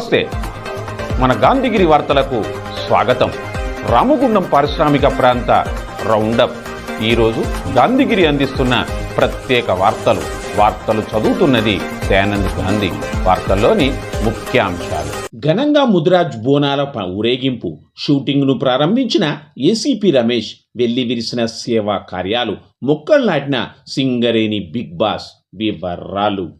నమస్తే. మన గాంధీగిరి వార్తలకు స్వాగతం. రామగుండం పారిశ్రామిక ప్రాంత రౌండప్. ఈరోజు గాంధీగిరి అందిస్తున్న ప్రత్యేక వార్తలు. వార్తలు చదువుతున్నది దయానంద్ గాంధీ. వార్తల్లోని ముఖ్యాంశాలు. ఘనంగా ముదిరాజ్ బోనాల ఊరేగింపు. షూటింగ్ను ప్రారంభించిన ఏసీపీ రమేష్ వెళ్ళి విరిసిన సేవా కార్యాలు మొక్కలు నాటిన సింగరేణి బిగ్ బాస్ వివరాలు.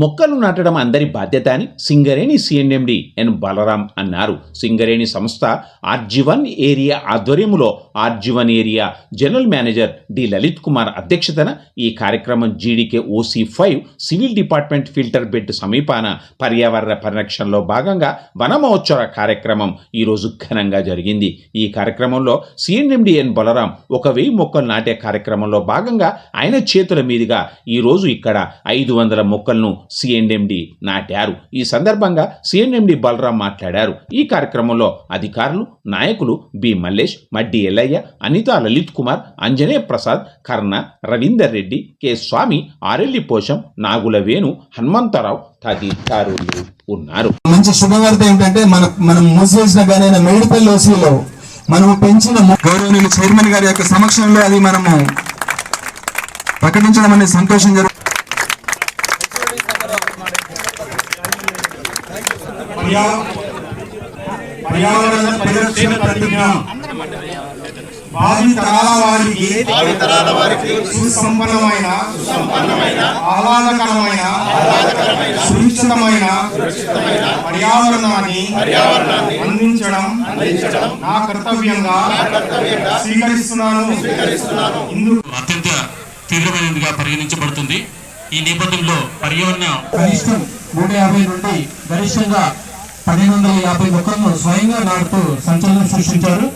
మొక్కలు నాటడం అందరి బాధ్యత అని సింగరేణి సిఎన్ఎండి ఎన్ బలరాం అన్నారు. సింగరేణి సంస్థ ఆర్జీవన్ ఏరియా ఆధ్వర్యంలో RG one area general manager D Lalith Kumar అధ్యక్షతన ఈ కార్యక్రమం GDK OC five civil department filter bed సమీపాన పర్యావరణ పరిరక్షణలో భాగంగా వన మహోత్సవ కార్యక్రమం ఈరోజు ఘనంగా జరిగింది. ఈ కార్యక్రమంలో సిఎన్ఎండి ఎన్ బలరాం ఒక వెయ్యి మొక్కలు నాటే కార్యక్రమంలో భాగంగా ఆయన చేతుల మీదుగా ఈరోజు ఇక్కడ ఐదు వందల మొక్కలను సిఎన్ఎండి నాటారు. ఈ సందర్భంగా సిఎన్ఎండి బలరాం మాట్లాడారు. ఈ కార్యక్రమంలో అధికారులు నాయకులు బి మల్లేష్ మడ్డి ఎల్లయ్య అనిత లలిత్ కుమార్ అంజనేయ ప్రసాద్ కర్ణ రవీందర్ రెడ్డి కె స్వామి ఆరెల్లి పోషం నాగుల వేణు హనుమంతరావు తదితరులు ఉన్నారు. మంచి శుభవార్త ఏంటంటే మన మనం మూసివేసిన కానీ మేడిపల్లి ఓసీలో మనము పెంచిన గౌరవనీయులు చైర్మన్ గారి యొక్క సమక్షంలో అది మనము ప్రకటించడం అనేది సంతోషం జరుగుతుంది పర్యావరణ పరిరక్షణ ప్రతిజ్ఞ. భావి తరాల వారికి సుసంపన్నమైన ఆహ్లాదకరమైన సురక్షితమైన పర్యావరణాన్ని అందించడం నా కర్తవ్యంగా స్వీకరిస్తున్నాను. ఇందుకు అత్యంత తీవ్రమైనదిగా పరిగణించబడుతుంది. ఈ నేపథ్యంలో పర్యావరణ కనిష్టం నూట యాభై నుండి గరిష్టంగా పదిహేను వందల యాభై మొక్కలను స్వయంగా నాటుతూ సంచలనం సృష్టించారు.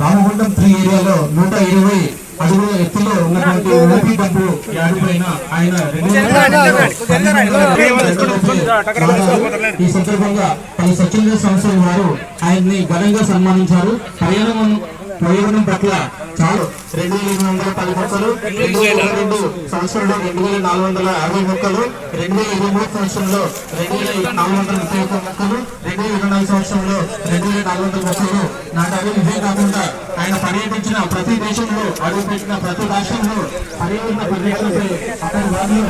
రామగుండం త్రీ ఏరియాలో నూట ఇరవై అడుగుల ఎత్తులో ఉన్నటువంటి ఓపీ డంపు యాడిపైన ఆయన ఈ సందర్భంగా పలు స్వచ్ఛంద సంస్థల వారు ఆయన్ని ఘనంగా సన్మానించారు. పర్యావరణం పర్యావరణం పట్ల చాలు రెండు వేల ఎనిమిది వందల పది మొక్కలు రెండు వేల రెండు సంవత్సరంలో రెండు వేల నాలుగు వందల అరవై మొక్కలు రెండు వేల ఇరవై మూడు సంవత్సరంలో రెండు వేల నాలుగు వందల ముప్పై ఒక్క మొక్కలు రెండు వేల ఇరవై నాలుగు సంవత్సరంలో రెండు వేల నాలుగు వందల మొక్కలు నాటారు ఇదే కాకుండా ఆయన పర్యటించిన ప్రతి దేశంలో అడుగుపెట్టిన ప్రతి రాష్ట్రంలో పర్యటన పర్యటనపై అతని వారిని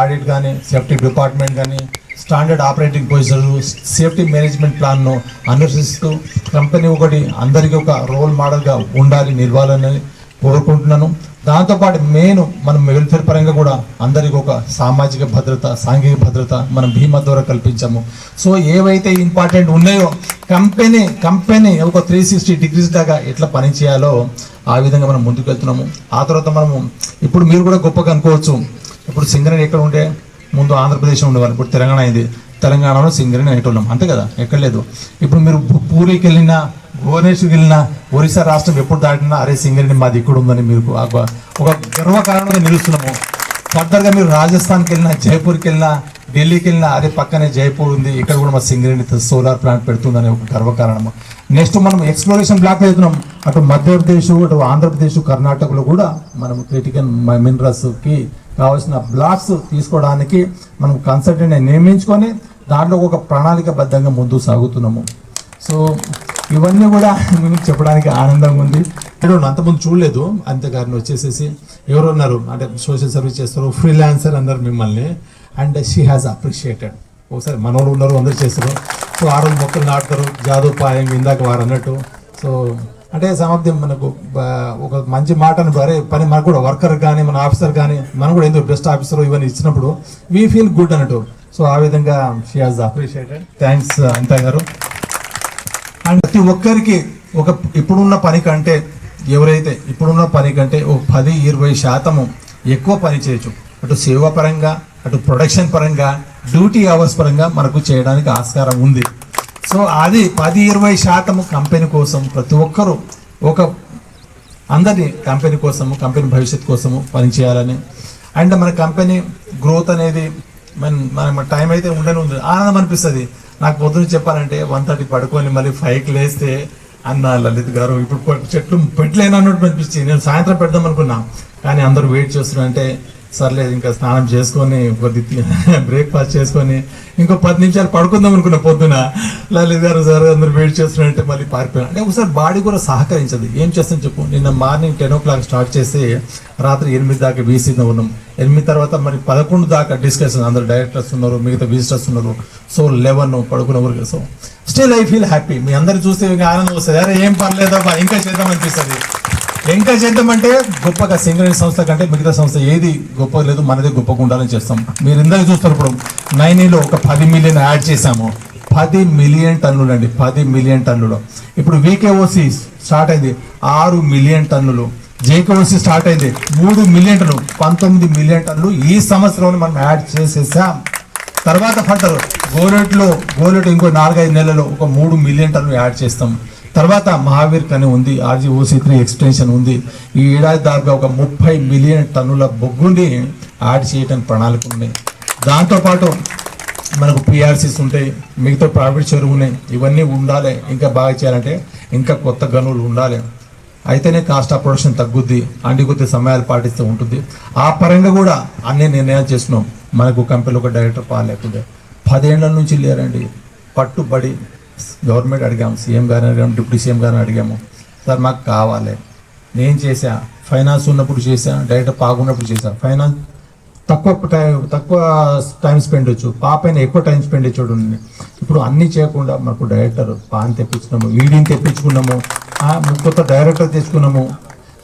ఆడిట్ కానీ సేఫ్టీ డిపార్ట్మెంట్ కానీ standard operating procedure safety management ప్లాన్ను అనుసరిస్తూ కంపెనీ ఒకటి అందరికీ ఒక రోల్ మోడల్గా ఉండాలి నిర్వాలని కోరుకుంటున్నాను. దాంతోపాటు మెయిన్ మనం వెల్ఫేర్ పరంగా కూడా అందరికీ ఒక సామాజిక భద్రత సాంఘిక భద్రత మనం బీమా ద్వారా కల్పించాము. సో ఏవైతే ఇంపార్టెంట్ ఉన్నాయో కంపెనీ కంపెనీ ఒక త్రీ సిక్స్టీ డిగ్రీస్ దాకా ఎట్లా పని చేయాలో ఆ విధంగా మనం ముందుకు వెళ్తున్నాము ఆ తర్వాత మనము ఇప్పుడు మీరు కూడా గొప్పగా అనుకోవచ్చు ఇప్పుడు సింగరేణి ఎక్కడ ఉండే? ముందు ఆంధ్రప్రదేశ్ ఉండేవారు ఇప్పుడు తెలంగాణ అయింది తెలంగాణలో సింగరేణి అనేటోళ్ళం. అంతే కదా? ఎక్కడ లేదు. ఇప్పుడు మీరు పూరికి వెళ్ళినా భువనేశ్వర్కి వెళ్ళినా ఒరిస్సా రాష్ట్రం ఎప్పుడు దాటినా అరే సింగరేణి మాది ఇక్కడ ఉందని మీరు ఒక గర్వకారణంగా నిలుస్తున్నాము. ఫర్దర్గా మీరు రాజస్థాన్కి వెళ్ళినా జైపూర్కి వెళ్ళినా ఢిల్లీకి వెళ్ళినా అదే పక్కనే జైపూర్ ఉంది ఇక్కడ కూడా మా సింగరేణి సోలార్ ప్లాంట్ పెడుతుందని ఒక గర్వకారణము. నెక్స్ట్ మనం ఎక్స్ప్లోరేషన్ బ్లాక్ వెళ్తున్నాం అటు మధ్యప్రదేశ్ అటు ఆంధ్రప్రదేశ్ కర్ణాటకలో కూడా మనం క్రిటికల్ మినరల్స్కి కావాల్సిన బ్లాక్స్ తీసుకోవడానికి మనం కన్సల్టెంట్ నియమించుకొని దాంట్లో ఒక ప్రణాళికబద్ధంగా ముందుకు సాగుతున్నాము. సో ఇవన్నీ కూడా మీకు చెప్పడానికి ఆనందంగా ఉంది. ఇక్కడ అంతకుముందు చూడలేదు. అంతే గారిని వచ్చేసేసి ఎవరు ఉన్నారు అంటే సోషల్ సర్వీస్ చేస్తారు ఫ్రీలాన్సర్ అన్నారు మిమ్మల్ని. And she has appreciated. ఒకసారి మనోళ్ళు ఉన్నారు అందరూ చేస్తారు. సో ఆ రోజు మొక్కలు నాటుతారు జాదు పాయం ఇందాక వారు అన్నట్టు. సో అంటే సమాప్తి మనకు ఒక మంచి మాటను బరే పని మనకు కూడా వర్కర్ కానీ మన ఆఫీసర్ కానీ మనం కూడా ఎందుకు బెస్ట్ ఆఫీసర్ ఇవన్నీ ఇచ్చినప్పుడు వీ ఫీల్ గుడ్ అన్నట్టు. సో ఆ విధంగా షీ హాజ్ అప్రిషియేటెడ్ థ్యాంక్స్ అంతా గారు. అండ్ ప్రతి ఒక్కరికి ఒక ఇప్పుడున్న పని కంటే ఎవరైతే ఇప్పుడున్న పని కంటే ఒక పది ఇరవై శాతము ఎక్కువ పని చేయొచ్చు. అటు సేవ పరంగా అటు ప్రొడక్షన్ పరంగా డ్యూటీ అవర్స్ పరంగా మనకు చేయడానికి ఆస్కారం ఉంది. సో అది పది ఇరవై శాతము కంపెనీ కోసం ప్రతి ఒక్కరూ ఒక అందరి కంపెనీ కోసము కంపెనీ భవిష్యత్ కోసము పనిచేయాలని. అండ్ మన కంపెనీ గ్రోత్ అనేది మన మన టైం అయితే ఉండని ఉంది. ఆనందం అనిపిస్తుంది. నాకు పొద్దున చెప్పాలంటే వన్ థర్టీ పడుకొని మళ్ళీ ఫైవ్కి లేస్తే అన్న లలిత్ గారు ఇప్పుడు చెట్లు పెట్టలేను అన్నట్టు అనిపించింది. నేను సాయంత్రం పెడదాం అనుకున్నా. కానీ అందరూ వెయిట్ చేస్తున్నారంటే సర్లేదు ఇంకా స్నానం చేసుకొని కొద్ది బ్రేక్ఫాస్ట్ చేసుకొని ఇంకో పది నిమిషాలు పడుకుందాం అనుకున్నా పొద్దున. లలిత్ గారు సార్ అందరూ వెయిట్ చేస్తున్నారంటే మళ్ళీ పారిపోయాను అంటే ఒకసారి బాడీ కూడా సహకరించదు. ఏం చేస్తాను చెప్పు? నిన్న morning ten o'clock start చేసి రాత్రి ఎనిమిది దాకా బీసీలో ఉన్నాం. ఎనిమిది తర్వాత మరి పదకొండు దాకా డిస్కషన్ అందరు డైరెక్టర్స్ ఉన్నారు మిగతా విజిటర్స్ ఉన్నారు. సో లెవెన్ పడుకున్న వరకు so still I feel happy మీ అందరు చూస్తే ఇంకా ఆనందం వస్తుంది. అరే ఏం పర్లేదబ్బా ఇంకా చేద్దాం అనిపిస్తుంది. ఇంకా చేద్దామంటే గొప్పగా సింగరేణి సంస్థ కంటే మిగతా సంస్థ ఏది గొప్ప లేదు మనదే గొప్పగా ఉండాలని చేస్తాం. మీరు ఇందాక చూస్తారు ఇప్పుడు నైనీలో ఒక పది మిలియన్ యాడ్ చేశాము. పది మిలియన్ టన్నులు అండి పది మిలియన్ టన్నులు. ఇప్పుడు వీకేఓసి స్టార్ట్ అయింది ఆరు మిలియన్ టన్నులు. జేకేఓసి స్టార్ట్ అయింది మూడు మిలియన్ టన్ను పంతొమ్మిది మిలియన్ టన్నులు ఈ సంవత్సరంలో మనం యాడ్ చేసేసాం. తర్వాత పంటలు గోరెట్లో గోరెట్ ఇంకో నాలుగైదు నెలలు ఒక మూడు మిలియన్ టన్ను యాడ్ చేస్తాం. తర్వాత మహావీర్ కని ఉంది ఆర్జీఓసి త్రీ ఎక్స్టెన్షన్ ఉంది. ఈ ఏడాది దాకా ఒక ముప్పై మిలియన్ టన్నుల బొగ్గుని యాడ్ చేయడానికి ప్రణాళిక ఉన్నాయి దాంతోపాటు మనకు పిఆర్సీస్ ఉంటాయి మిగతా ప్రైవేట్ చెరువు ఉన్నాయి. ఇవన్నీ ఉండాలి. ఇంకా బాగా చేయాలంటే ఇంకా కొత్త గనులు ఉండాలి. అయితేనే కాస్ట్ ఆఫ్ ప్రొడక్షన్ తగ్గుద్ది అండి కొద్ది సమయాలు పాటిస్తూ ఉంటుంది. ఆ పరంగా కూడా అన్ని నిర్ణయాలు చేసినాం మనకు కంపెనీలో ఒక డైరెక్టర్ పాలేకుండే పదేళ్ళ నుంచి లేరండి. పట్టుబడి గవర్నమెంట్ అడిగాము సీఎం గారిని అడిగాము డిప్యూటీ సీఎం గారిని అడిగాము. సార్ మాకు కావాలి. నేను చేశా. ఫైనాన్స్ ఉన్నప్పుడు చేశా డైరెక్టర్ పాకున్నప్పుడు చేశా. ఫైనాన్స్ తక్కువ టైం తక్కువ టైం స్పెండ్ వచ్చు పాపైనా ఎక్కువ టైం స్పెండ్ ఇచ్చాడు ఇప్పుడు అన్నీ చేయకుండా మాకు డైరెక్టర్ పాన్ తెప్పించుకున్నాము వీడిని తెప్పించుకున్నాము కొత్త డైరెక్టర్ తెచ్చుకున్నాము.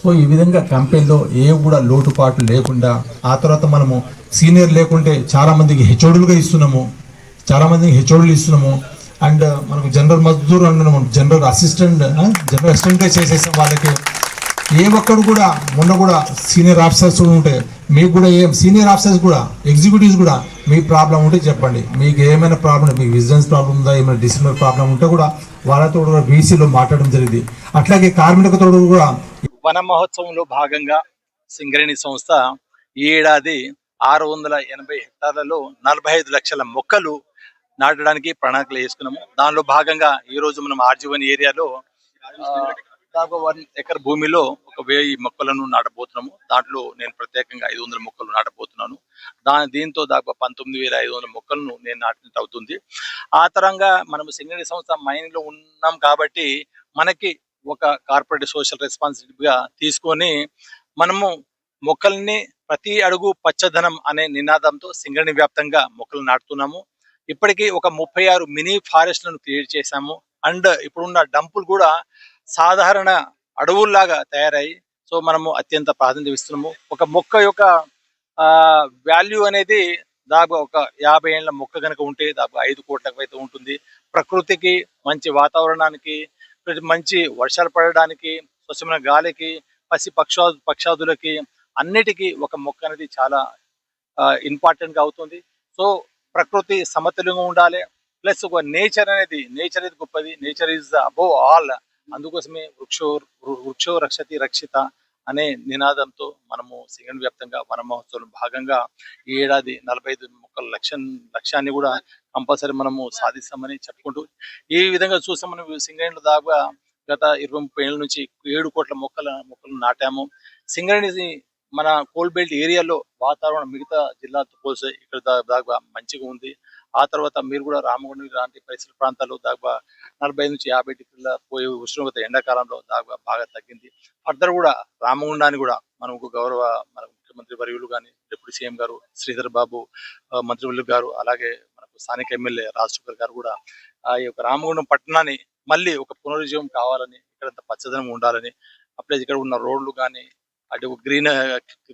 సో ఈ విధంగా కంపెనీలో ఏ కూడా లోటుపాటు లేకుండా ఆ తర్వాత మనము సీనియర్ లేకుంటే చాలామందికి హెచ్ఓడులుగా ఇస్తున్నాము. చాలామందికి హెచ్ఓడులు ఇస్తున్నాము. అండ్ మనకు జనరల్ మజ్దూర్ అన్నాము జనరల్ అసిస్టెంట్ జనరల్ అసిస్టెంట్గా చేసేసాం వాళ్ళకి. ఏ ఒక్కడు కూడా మొన్న కూడా సీనియర్ ఆఫీసర్స్ ఉంటే మీకు కూడా ఏం సీనియర్ ఆఫీసర్స్ కూడా ఎగ్జిక్యూటివ్స్ కూడా మీ ప్రాబ్లం ఉంటే చెప్పండి. మీకు ఏమైనా ప్రాబ్లం మీకు విజిలెన్స్ ప్రాబ్లం ఉందా ఏమైనా డిసిప్లిన్ ప్రాబ్లం ఉంటే కూడా వాళ్ళతో కూడా బీసీలో మాట్లాడడం జరిగింది. అట్లాగే కార్మికులతో కూడా వన మహోత్సవంలో భాగంగా సింగరేణి సంస్థ ఈ ఏడాది ఆరు వందల ఎనభై హెక్టార్లలో నలభై ఐదు లక్షల మొక్కలు నాటడానికి ప్రణాళికలు వేసుకున్నాము. దానిలో భాగంగా ఈ రోజు మనం ఆర్జీవన్ ఏరియాలో దాదాపు వన్ ఎకర్ భూమిలో ఒక వెయ్యి మొక్కలను నాటబోతున్నాము. దాంట్లో నేను ప్రత్యేకంగా ఐదు వందల మొక్కలు నాటబోతున్నాను. దా దీంతో దాదాపు పంతొమ్మిది వేల ఐదు వందల మొక్కలను నేను నాటినట్టు అవుతుంది. ఆ తరంగా మనం సింగరేణి సంస్థ మైండ్లో ఉన్నాం కాబట్టి మనకి ఒక కార్పొరేట్ సోషల్ రెస్పాన్సిబిలిటీగా తీసుకొని మనము మొక్కల్ని ప్రతి అడుగు పచ్చదనం అనే నినాదంతో సింగరణి వ్యాప్తంగా మొక్కలు నాటుతున్నాము. ఇప్పటికీ ఒక ముప్పై ఆరు మినీ ఫారెస్ట్లను క్రియేట్ చేశాము. అండ్ ఇప్పుడున్న డంపులు కూడా సాధారణ అడవుల్లాగా తయారయ్యి సో మనము అత్యంత ప్రాధాన్యత ఇస్తున్నాము. ఒక మొక్క యొక్క ఆ వాల్యూ అనేది దాదాపు ఒక యాభై ఏళ్ళ మొక్క కనుక ఉంటే దాదాపు ఐదు కోట్లకు అయితే ఉంటుంది. ప్రకృతికి మంచి వాతావరణానికి ప్రతి- మంచి వర్షాలు పడడానికి స్వచ్ఛమైన గాలికి పసి పక్షా పక్షాదులకి అన్నిటికీ ఒక మొక్క అనేది చాలా ఇంపార్టెంట్గా అవుతుంది. సో ప్రకృతి సమతుల్యంగా ఉండాలి. ప్లస్ ఒక నేచర్ అనేది నేచర్ అనేది గొప్పది. నేచర్ ఇస్ అబోవ్ ఆల్ అందుకోసమే వృక్షో వృక్ష వృక్షో రక్షతి రక్షిత అనే నినాదంతో మనము సింగన్ వ్యాప్తంగా వన మహోత్సవం భాగంగా ఈ ఏడాది నలభై ఐదు మొక్కల లక్ష్యం లక్ష్యాన్ని కూడా కంపల్సరీ మనము సాధిస్తామని చెప్పుకుంటూ ఈ విధంగా చూస్తే మనం సింగరేణిలో దాకా గత ఇరవై ముప్పై ఏళ్ళ నుంచి ఏడు కోట్ల మొక్కల మొక్కలు నాటాము. సింగరేణి మన కోల్డ్ బెల్ట్ ఏరియాలో వాతావరణం మిగతా జిల్లాతో పోల్స్తే ఇక్కడ దాకా మంచిగా ఉంది. ఆ తర్వాత మీరు కూడా రామగుండం లాంటి పరిసర ప్రాంతాల్లో దాకా నలభై నుంచి యాభై డిగ్రీల పోయే ఉష్ణోగ్రత ఎండాకాలంలో దాకా బాగా తగ్గింది. ఫర్దర్ కూడా రామగుండాన్ని కూడా మనకు గౌరవ మన ముఖ్యమంత్రి వర్యులు కానీ డిప్యూటీ సీఎం గారు శ్రీధర్ బాబు మంత్రివర్యులు గారు అలాగే మనకు స్థానిక ఎమ్మెల్యే రాజశేఖర్ గారు కూడా ఆ యొక్క రామగుండం పట్టణాన్ని మళ్ళీ ఒక పునరుజ్జీవం కావాలని ఇక్కడ పచ్చదనం ఉండాలని అప్పుడే ఇక్కడ ఉన్న రోడ్లు కానీ అటు గ్రీన్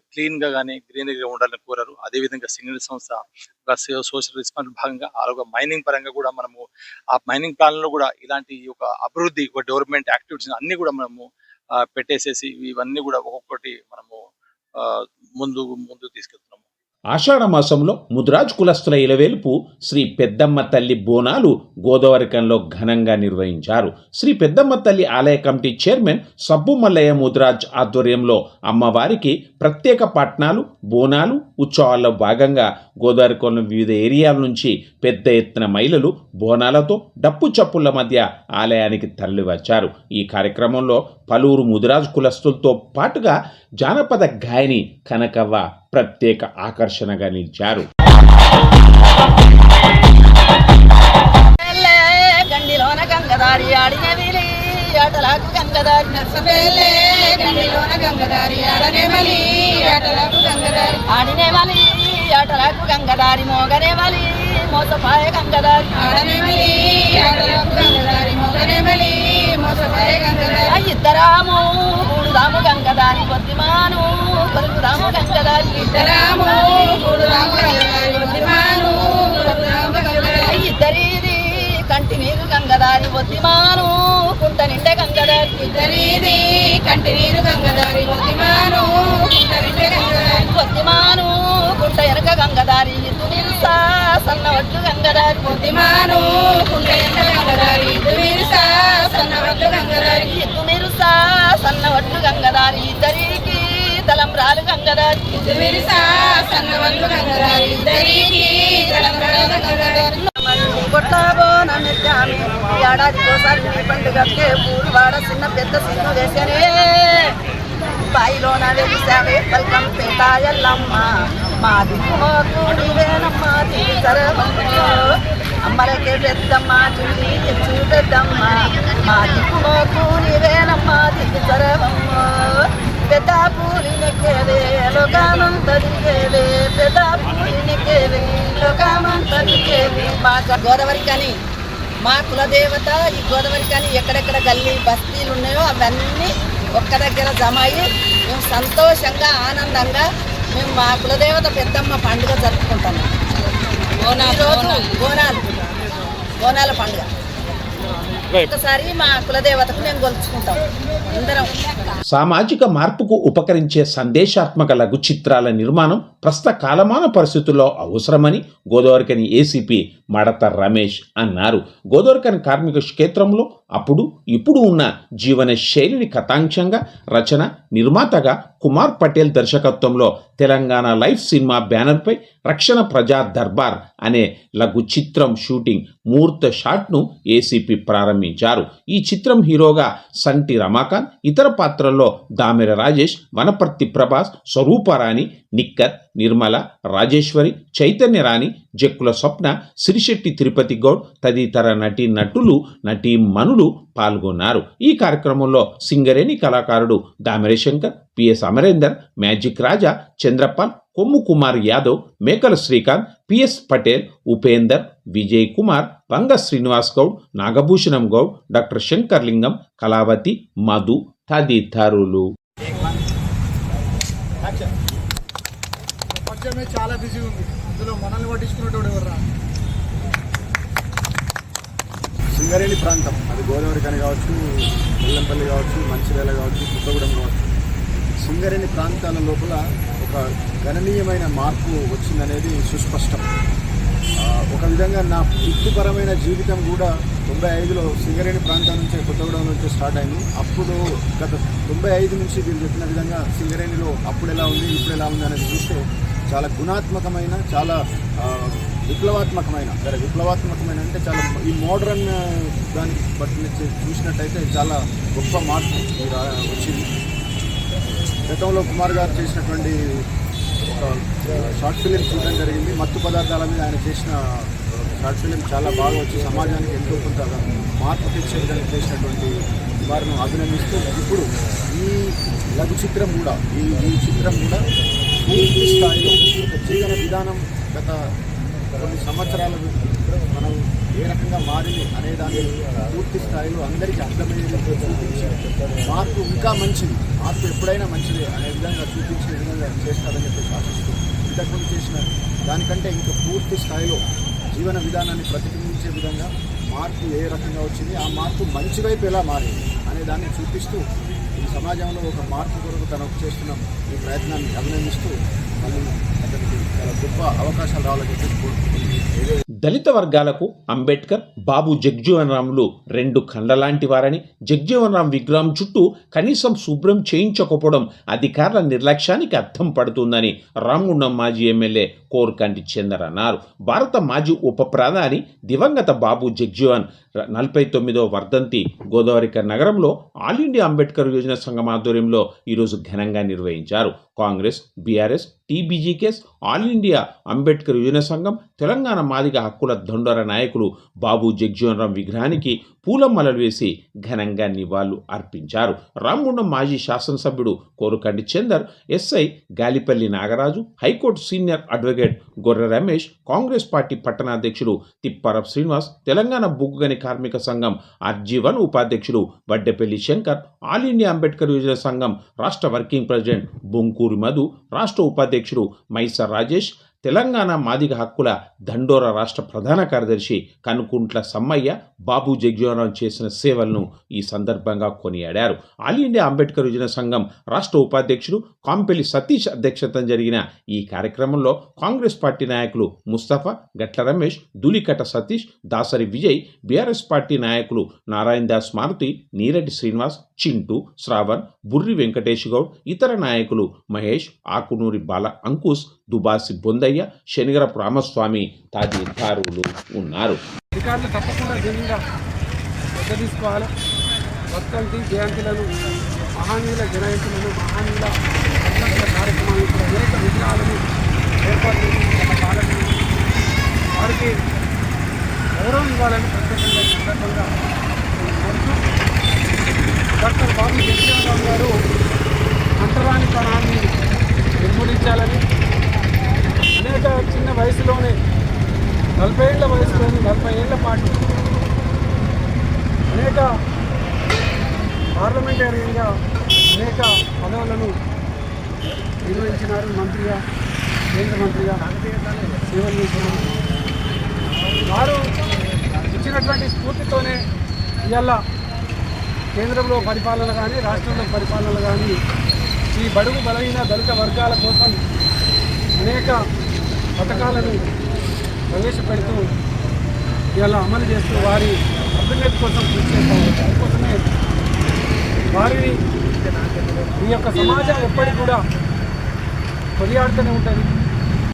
క్లీన్గా కానీ గ్రీనరీగా ఉండాలని కోరారు. అదేవిధంగా సింగిల్ సంస్థ సోషల్ రెస్పాన్స్ భాగంగా అలాగే మైనింగ్ పరంగా కూడా మనము ఆ మైనింగ్ ప్లాన్లో కూడా ఇలాంటి ఒక అభివృద్ధి ఒక డెవలప్మెంట్ యాక్టివిటీస్ అన్ని కూడా మనము పెట్టేసేసి ఇవన్నీ కూడా ఒక్కొక్కటి మనము ఆ, ముందు ముందు తీసుకెళ్తున్నాము. ఆషాఢ మాసంలో ముద్రాజ్ కులస్తుల ఇలవేల్పు శ్రీ పెద్దమ్మ తల్లి బోనాలు గోదావరికంలో ఘనంగా నిర్వహించారు. శ్రీ పెద్దమ్మ తల్లి ఆలయ కమిటీ చైర్మన్ సబ్బు మల్లయ్య ముద్రాజ్ ఆధ్వర్యంలో అమ్మవారికి ప్రత్యేక పట్నాలు బోనాలు ఉత్సవాల్లో భాగంగా గోదావరికంలో వివిధ ఏరియాల నుంచి పెద్ద ఎత్తున మహిళలు బోనాలతో డప్పు చప్పుల మధ్య ఆలయానికి తరలివచ్చారు. ఈ కార్యక్రమంలో పలువురు ముదిరాజ్ కులస్తులతో పాటుగా జానపద గాయని కనకవ్వ ప్రత్యేక ఆకర్షణగా నిలిచారు. గండిలోన గంగదారి ఆడిన విలి గండిలోన ఆడినే మోగనే మలి మోసపాయ గంగదారి ఆడనే మలి ఆటలాకు గంగదారి మోగనే మలి మోసపాయ గంగదారి ఇద్దరాము కూడుదాము గంగదారి పొద్దుమాను కొలుకుదాము గంగదారి ఇద్దరాము ఇద్దరిది కంటి నీరు గంగదారి ఒద్దిమాను కుంట నిండే గంగదారి. ఇద్దరిది కంటి నీరు గంగదారి ఒద్దిమాను కుంట నిండే గంగదారి. ఒద్దిమాను కుంట ఎనక గంగదారి. ఇద్దు నిరుసా సన్న వడ్లు గంగదారి ఒద్దిమాను కుంట ఎనక గంగదారి. ఇద్దు నిరుసా సన్న వడ్లు గంగదారి. ఇద్దు నిరుసా సన్న వడ్లు గంగదారి. ఇద్దరికి తలంబ్రాలు ఈ ఏడాదికోసారి పండుగకే ఊరు వాడ చిన్న పెద్ద సిన్ను వేసనే బాయిలోన వెలిసావే పల్కం మా నీవేనమ్మ తీసరమ్మ అమ్మలకే పెద్దమ్మ చుండి తెచ్చు పెద్దమ్మ. మా దిక్కుమోకు నీవేనమ్మ తీసరమ్మ పెద్ద పూరి నెక్కేవే లోకామంత దిగేవే పెద్ద పూరి నెక్కేవే లోకామంత దిగేవే మా గోదావరి కానీ మా కులదేవత ఈ గోదావరి కానీ ఎక్కడెక్కడ గల్లీ బస్తీలు ఉన్నాయో అవన్నీ ఒక్క దగ్గర జమ అయ్యి మేము సంతోషంగా ఆనందంగా మేము మా కులదేవత పెద్దమ్మ పండుగ జరుపుకుంటాము బోనాలు బోనాలు బోనాల పండుగ. ఒకసారి మా కులదేవతకు మేము గొలుచుకుంటాం. అందరం. సామాజిక మార్పుకు ఉపకరించే సందేశాత్మక లఘు చిత్రాల నిర్మాణం ప్రస్తుత కాలమాన పరిస్థితుల్లో అవసరమని గోదావరికని ఏసీపీ మడత రమేష్ అన్నారు. గోదావరికని కార్మిక క్షేత్రంలో అప్పుడు ఇప్పుడు ఉన్న జీవన శైలిని కథాంశంగా రచన నిర్మాతగా కుమార్ పటేల్ దర్శకత్వంలో తెలంగాణ లైఫ్ సినిమా బ్యానర్పై రక్షణ ప్రజా దర్బార్ అనే లఘు చిత్రం షూటింగ్ ముహూర్త షాట్ను ఏసీపీ ప్రారంభించారు. ఈ చిత్రం హీరోగా సంటి రమాకాంత్ ఇతర పాత్ర పాత్రల్లో దామెర రాజేష్ వనపర్తి ప్రభాస్ స్వరూపరాణి నిక్కర్ నిర్మల రాజేశ్వరి చైతన్య రాణి జక్కుల స్వప్న సిరిశెట్టి తిరుపతి గౌడ్ తదితర నటీ నటులు నటీ మనులు పాల్గొన్నారు. ఈ కార్యక్రమంలో సింగరేణి కళాకారుడు Damera Shankar PS Amarender magic Raja Chandrapal Kommu Kumar Yadav Mekala Srikanth PS Patel Upender Vijay Kumar Vanga Srinivas Goud Nagabhushanam Goud doctor Shankar Lingam Kalavathi Madhu తదితరులు ప్రపంచమే చాలా బిజీ ఉంది. ఇందులో మనల్ని ఎవరు సింగరేణి ప్రాంతం. అది గోదావరి కని కావచ్చు బెల్లంపల్లి కావచ్చు మంచిర్యాల కావచ్చు కొత్తగూడెం కావచ్చు. సింగరేణి ప్రాంతాల లోపల ఒక గణనీయమైన మార్పు వచ్చిందనేది సుస్పష్టం. ఒక విధంగా నా వృత్తిపరమైన జీవితం కూడా తొంభై ఐదులో సింగరేణి ప్రాంతం నుంచి కొత్తగూడెం నుంచి స్టార్ట్ అయింది. అప్పుడు గత తొంభై ఐదు నుంచి వీళ్ళు చెప్పిన విధంగా సింగరేణిలో అప్పుడు ఎలా ఉంది ఇప్పుడు ఎలా ఉంది అనేది చూస్తే చాలా గుణాత్మకమైన చాలా విప్లవాత్మకమైన సరే విప్లవాత్మకమైన అంటే చాలా ఈ మోడర్న్ దానికి బట్టి చూసినట్టయితే చాలా గొప్ప మార్పు వచ్చింది. గతంలో కుమార్ గారు చేసినటువంటి షార్ట్ ఫిలిం చూడడం జరిగింది. మత్తు పదార్థాల మీద ఆయన చేసిన షార్ట్ ఫిలిం చాలా బాగా వచ్చి సమాజానికి ఎంతో కొంత మార్పు తెచ్చే విధంగా చేసినటువంటి వారిని అభినందిస్తూ ఇప్పుడు ఈ లఘు చిత్రం కూడా ఈ ఈ చిత్రం కూడా పూర్తి స్థాయిలో ఒక జీవన విధానం గత కొన్ని సంవత్సరాల మనం ఏ రకంగా మారింది అనే దాన్ని పూర్తి స్థాయిలో అందరికీ అర్థమయ్యేది మార్పు ఇంకా మంచిది మార్పు ఎప్పుడైనా మంచిదే అనే విధంగా చేస్తారని చెప్పేసి ఆశిస్తూ ఇంతకుముందు చేసిన దానికంటే ఇంకా పూర్తి స్థాయిలో జీవన విధానాన్ని ప్రతిబింబించే విధంగా మార్పు ఏ రకంగా వచ్చింది ఆ మార్పు మంచి వైపు ఎలా మారింది అనే దాన్ని చూపిస్తూ ఈ సమాజంలో ఒక మార్పు కొరకు తను చేస్తున్న ఈ ప్రయత్నాన్ని అభినందిస్తూ మళ్ళీ అతనికి చాలా గొప్ప అవకాశాలు రావాలని చెప్పేసి దళిత వర్గాలకు అంబేద్కర్ బాబు జగ్జీవన్ రాములు రెండు కండలాంటి వారని జగ్జీవన్ రామ్ విగ్రహం చుట్టూ కనీసం శుభ్రం చేయించకపోవడం అధికారుల నిర్లక్ష్యానికి అర్థం పడుతుందని రామగుండం మాజీ ఎమ్మెల్యే కోరకంటి చందర్ అన్నారు. భారత మాజీ ఉప ప్రధాని దివంగత బాబు జగ్జీవన్ నలభై తొమ్మిదో వర్ధంతి గోదావరిక నగరంలో ఆల్ ఇండియా అంబేద్కర్ యోజన సంఘం ఆధ్వర్యంలో ఈరోజు ఘనంగా నిర్వహించారు. Congress BRS TBGKS all India Ambedkar Yojana సంఘం తెలంగాణ మాదిగ హక్కుల దొండర నాయకులు బాబు జగ్జీవన్ రామ్ విగ్రహానికి పూలమ్మలలు వేసి ఘనంగా నివాళులు అర్పించారు. రామగుండం మాజీ శాసనసభ్యుడు Korukanti Chander SI Galipalli Nagaraju high court senior advocate Gorre Ramesh Congress party పట్టణాధ్యక్షుడు తిప్పారప్ శ్రీనివాస్ తెలంగాణ బొగ్గుగని కార్మిక సంఘం ఆర్జీవన్ ఉపాధ్యక్షుడు వడ్డెపల్లి శంకర్ ఆల్ ఇండియా అంబేద్కర్ యువజన సంఘం రాష్ట్ర వర్కింగ్ ప్రెసిడెంట్ బొంకూరి మధు రాష్ట్ర ఉపాధ్యక్షుడు మైసర్ రాజేష్ తెలంగాణ మాదిగ హక్కుల దండోర రాష్ట్ర ప్రధాన కార్యదర్శి కనుకుంట్ల సమ్మయ్య బాబు జగ్జీవనరావు చేసిన సేవలను ఈ సందర్భంగా కొనియాడారు. ఆల్ ఇండియా అంబేద్కర్ యుజన సంఘం రాష్ట్ర ఉపాధ్యక్షుడు కాంపెల్లి సతీష్ అధ్యక్షతన జరిగిన ఈ కార్యక్రమంలో కాంగ్రెస్ పార్టీ నాయకులు ముస్తఫా గట్ల రమేష్ దులికట సతీష్ దాసరి విజయ్ బీఆర్ఎస్ పార్టీ నాయకులు నారాయణ దాస్ మారుతి నీరెడ్డి శ్రీనివాస్ చింటూ శ్రావణ్ బుర్రి వెంకటేష్ గౌడ్ ఇతర నాయకులు మహేష్ ఆకునూరి బాల అంకుష్ దుబాసి బొందయ్య శనిగర రామస్వామి తదితరులు ఉన్నారు. అధికారులు తప్పకుండా దీని మీద తీసుకోవాలి వర్తంతి జయంతులను మహానీయుల జనయంతులను మహానీయుల అనేక విగ్రహాలను ఏర్పాటు వారికి గౌరవం ఇవ్వాలని ప్రత్యేకంగా సందర్భంగా డాక్టర్ బాబు జగన్మోహన్ గారు అంటరానితనాన్ని నిర్మూలించాలని అనేక చిన్న వయసులోనే నలభై ఏళ్ళ వయసులోని నలభై ఏళ్ళ పాటు అనేక పార్లమెంటేరియన్గా అనేక పదవులను నిర్వహించినారు మంత్రిగా కేంద్ర మంత్రిగా సేవలు చేసినారు. వారు ఇచ్చినటువంటి స్ఫూర్తితోనే ఇవాళ కేంద్రంలో పరిపాలన కానీ రాష్ట్రంలో పరిపాలన కానీ ఈ బడుగు బలహీన దళిత వర్గాల కోసం అనేక పథకాలను ప్రవేశపెడుతూ ఇలా అమలు చేస్తూ వారి అభ్యున్నతి కోసం కృషి చేస్తాము దానికోసమే వారిని ఈ యొక్క సమాజం ఎప్పటికీ కూడా కొనియాడుతూనే ఉంటుంది.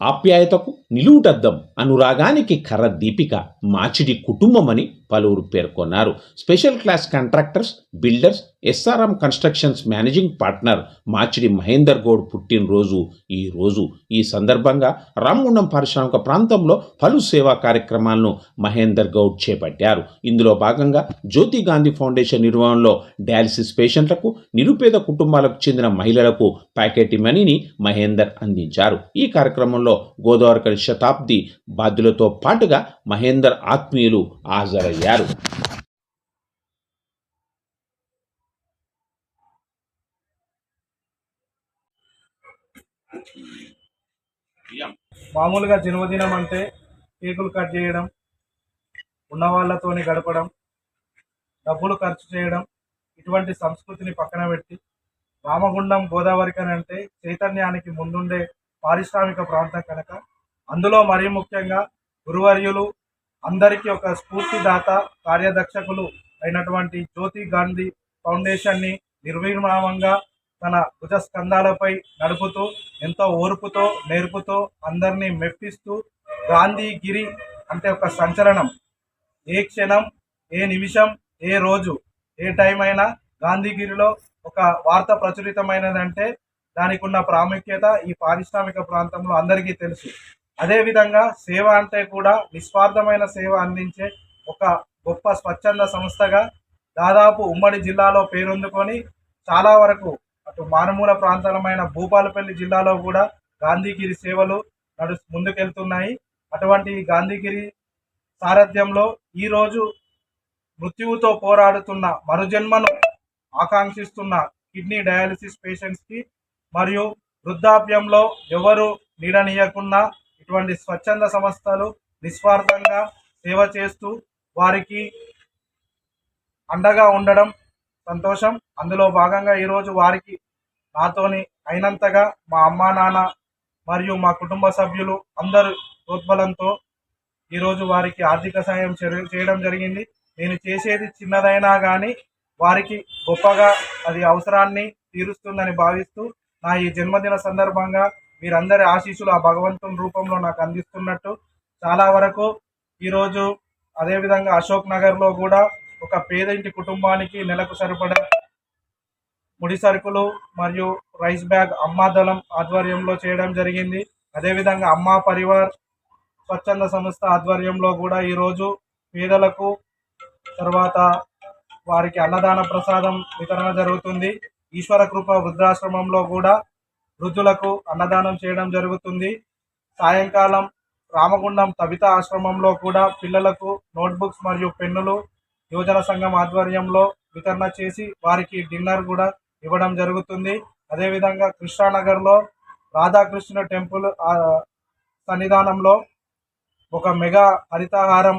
ఆప్యాయతకు నిలువుటద్దం అనురాగానికి కర్ర దీపిక మాచిడి కుటుంబమని పలువురు పేర్కొన్నారు. Special class contractors builders SRM constructions managing partner Machidi Mahender Goud పుట్టినరోజు ఈ రోజు. ఈ సందర్భంగా రామగుండం పారిశ్రామిక ప్రాంతంలో పలు సేవా కార్యక్రమాలను మహేందర్ గౌడ్ చేపట్టారు. ఇందులో భాగంగా జ్యోతి గాంధీ ఫౌండేషన్ నిర్వహణలో డయాలసిస్ పేషెంట్లకు నిరుపేద కుటుంబాలకు చెందిన మహిళలకు ప్యాకెట్ మనీని మహేందర్ అందించారు. ఈ కార్యక్రమంలో గోదావరి శతాబ్ది బాధ్యులతో పాటుగా మహేందర్ ఆత్మీయులు హాజరయ్యారు. మామూలుగా జన్మదినం అంటే కేకులు కట్ చేయడం ఉన్న వాళ్ళతోని గడపడం డబ్బులు ఖర్చు చేయడం ఇటువంటి సంస్కృతిని పక్కన పెట్టి రామగుండం గోదావరికని అంటే చైతన్యానికి ముందుండే పారిశ్రామిక ప్రాంతం కనుక అందులో మరీ ముఖ్యంగా గురువర్యులు అందరికీ ఒక స్ఫూర్తిదాత కార్యదక్షకులు అయినటువంటి జ్యోతి గాంధీ ఫౌండేషన్ని నిర్విరామంగా తన భుజస్కంధాలపై నడుపుతూ ఎంతో ఓర్పుతో నేర్పుతో అందరినీ మెప్పిస్తూ గాంధీగిరి అంటే ఒక సంచలనం. ఏ క్షణం ఏ నిమిషం ఏ రోజు ఏ టైం అయినా గాంధీగిరిలో ఒక వార్త ప్రచురితమైనదంటే దానికి ఉన్న ప్రాముఖ్యత ఈ పారిశ్రామిక ప్రాంతంలో అందరికీ తెలుసు. అదేవిధంగా సేవ అంటే కూడా నిస్వార్థమైన సేవ అందించే ఒక గొప్ప స్వచ్ఛంద సంస్థగా దాదాపు ఉమ్మడి జిల్లాలో పేరొందుకొని చాలా వరకు అటు మారుమూల ప్రాంతాలమైన భూపాలపల్లి జిల్లాలో కూడా గాంధీగిరి సేవలు నడు ముందుకెళ్తున్నాయి. అటువంటి గాంధీగిరి సారథ్యంలో ఈరోజు మృత్యువుతో పోరాడుతున్న మరుజన్మను ఆకాంక్షిస్తున్న కిడ్నీ డయాలసిస్ పేషెంట్స్కి మరియు వృద్ధాప్యంలో ఎవరు నీడనీయకుండా ఇటువంటి స్వచ్ఛంద సంస్థలు నిస్వార్థంగా సేవ చేస్తూ వారికి అండగా ఉండడం సంతోషం. అందులో భాగంగా ఈరోజు వారికి నాతోని అయినంతగా మా అమ్మా నాన్న మరియు మా కుటుంబ సభ్యులు అందరు ప్రోద్బలంతో ఈరోజు వారికి ఆర్థిక సాయం చేయడం జరిగింది. నేను చేసేది చిన్నదైనా కానీ వారికి గొప్పగా అది అవసరాన్ని తీరుస్తుందని భావిస్తూ నా ఈ జన్మదిన సందర్భంగా మీరందరి ఆశీస్సులు ఆ భగవంతుని రూపంలో నాకు అందిస్తున్నట్టు. చాలా వరకు ఈరోజు అదేవిధంగా అశోక్ నగర్లో కూడా ఒక పేద ఇంటి కుటుంబానికి నెలకు సరిపడా ముడి సరుకులు మరియు రైస్ బ్యాగ్ అమ్మా దళం ఆధ్వర్యంలో చేయడం జరిగింది. అదేవిధంగా అమ్మా పరివార్ స్వచ్ఛంద సంస్థ ఆధ్వర్యంలో కూడా ఈరోజు పేదలకు తర్వాత వారికి అన్నదాన ప్రసాదం వితరణ జరుగుతుంది. ఈశ్వర కృప వృద్ధాశ్రమంలో కూడా వృద్ధులకు అన్నదానం చేయడం జరుగుతుంది. సాయంకాలం రామగుండం తబిత ఆశ్రమంలో కూడా పిల్లలకు నోట్బుక్స్ మరియు పెన్నులు యువజన సంఘం ఆధ్వర్యంలో వితరణ చేసి వారికి డిన్నర్ కూడా ఇవ్వడం జరుగుతుంది. అదేవిధంగా కృష్ణానగర్లో రాధాకృష్ణ టెంపుల్ సన్నిధానంలో ఒక మెగా హరితహారం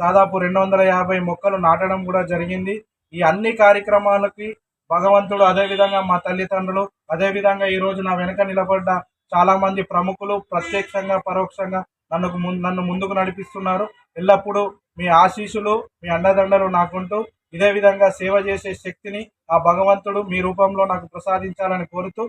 దాదాపు రెండు వందల యాభై మొక్కలు నాటడం కూడా జరిగింది. ఈ అన్ని కార్యక్రమాలకి భగవంతుడు అదేవిధంగా మా తల్లిదండ్రులు అదేవిధంగా ఈ రోజు నా వెనక నిలబడ్డ చాలామంది ప్రముఖులు ప్రత్యక్షంగా పరోక్షంగా నన్ను నన్ను ముందుకు నడిపిస్తున్నారు. ఎల్లప్పుడూ మీ ఆశీస్సులు మీ అండదండలు నాకుంటూ ఇదే విధంగా సేవ చేసే శక్తిని ఆ భగవంతుడు మీ రూపంలో నాకు ప్రసాదించాలని కోరుతూ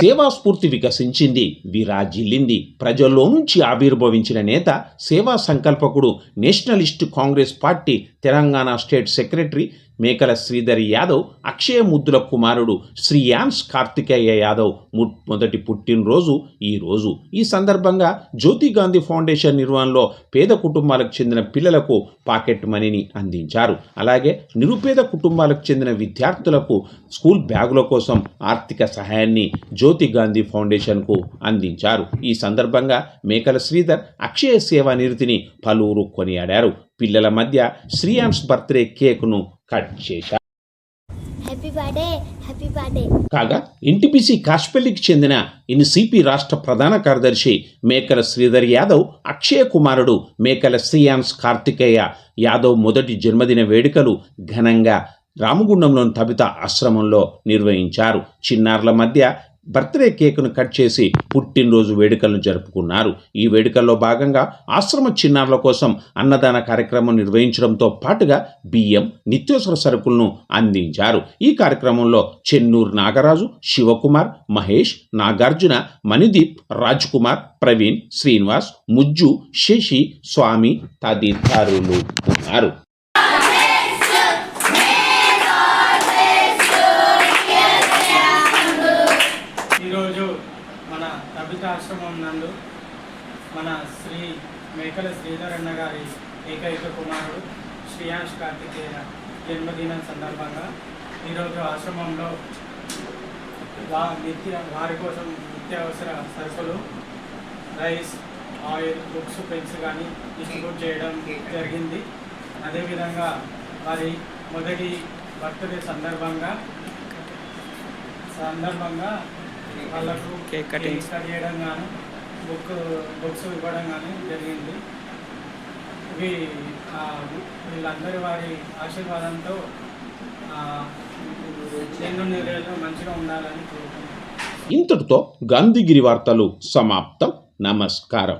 సేవా స్ఫూర్తి వికసించింది విరాజిల్లింది. ప్రజల్లో నుంచి ఆవిర్భవించిన నేత సేవా సంకల్పకుడు nationalist Congress party Telangana state secretary Mekala Sridhar Yadav అక్షయ ముద్దుల కుమారుడు శ్రీయాన్స్ కార్తికేయ యాదవ్ ము- మొదటి పుట్టినరోజు ఈ రోజు. ఈ సందర్భంగా జ్యోతి గాంధీ ఫౌండేషన్ నిర్వహణలో పేద కుటుంబాలకు చెందిన పిల్లలకు పాకెట్ మనీని అందించారు. అలాగే నిరుపేద కుటుంబాలకు చెందిన విద్యార్థులకు స్కూల్ బ్యాగుల కోసం ఆర్థిక సహాయాన్ని జ్యోతి గాంధీ ఫౌండేషన్కు అందించారు. ఈ సందర్భంగా మేకల శ్రీధర్ అక్షయ సేవా నిరతిని పలువురు కొనియాడారు. పిల్లల మధ్య శ్రీయాంస్ బర్త్డే కేక్ను కట్ బర్త్డే కాగా ఎన్టీపీసీ కాష్పల్లికి చెందిన ఎన్సీపీ రాష్ట్ర ప్రధాన కార్యదర్శి మేకల శ్రీధర్ యాదవ్ అక్షయ కుమారుడు మేకల శ్రీయాన్స్ కార్తికేయ యాదవ్ మొదటి జన్మదిన వేడుకలు ఘనంగా రామగుండంలోని తబిత ఆశ్రమంలో నిర్వహించారు. చిన్నారుల మధ్య బర్త్డే కేకును కట్ చేసి పుట్టినరోజు వేడుకలను జరుపుకున్నారు. ఈ వేడుకల్లో భాగంగా ఆశ్రమ చిన్నారుల కోసం అన్నదాన కార్యక్రమం నిర్వహించడంతో పాటుగా బియ్యం నిత్యావసర సరుకులను అందించారు. ఈ కార్యక్రమంలో చెన్నూరు నాగరాజు శివకుమార్ మహేష్ నాగార్జున మణిదీప్ రాజ్ కుమార్ ప్రవీణ్ శ్రీనివాస్ ముజ్జు శశి స్వామి తదితరులు ఉన్నారు ఈరోజు మన కవిత ఆశ్రమం నందు మన శ్రీ మేకల శ్రీధర్ అన్న గారి ఏకైక కుమారుడు శ్రీయాంష్ కార్తికేయ జన్మదినం సందర్భంగా ఈరోజు ఆశ్రమంలో వా నిత్య వారి కోసం నిత్యావసర సరుకులు రైస్ ఆయిల్ బుక్స్ పెన్స్ కానీ డిస్ట్రిబ్యూట్ చేయడం జరిగింది. అదేవిధంగా వారి మొదటి బర్త్డే సందర్భంగా సందర్భంగా వాళ్ళకు కేక్ కట్ చేయడం కానీ బుక్ బుక్స్ ఇవ్వడం కానీ జరిగింది. ఇవి వీళ్ళందరి వారి ఆశీర్వాదంతో ఎన్నో నెలలు మంచిగా ఉండాలని కోరుకుంటున్నాను. ఇంతటితో గాంధీగిరి వార్తలు సమాప్తం. నమస్కారం.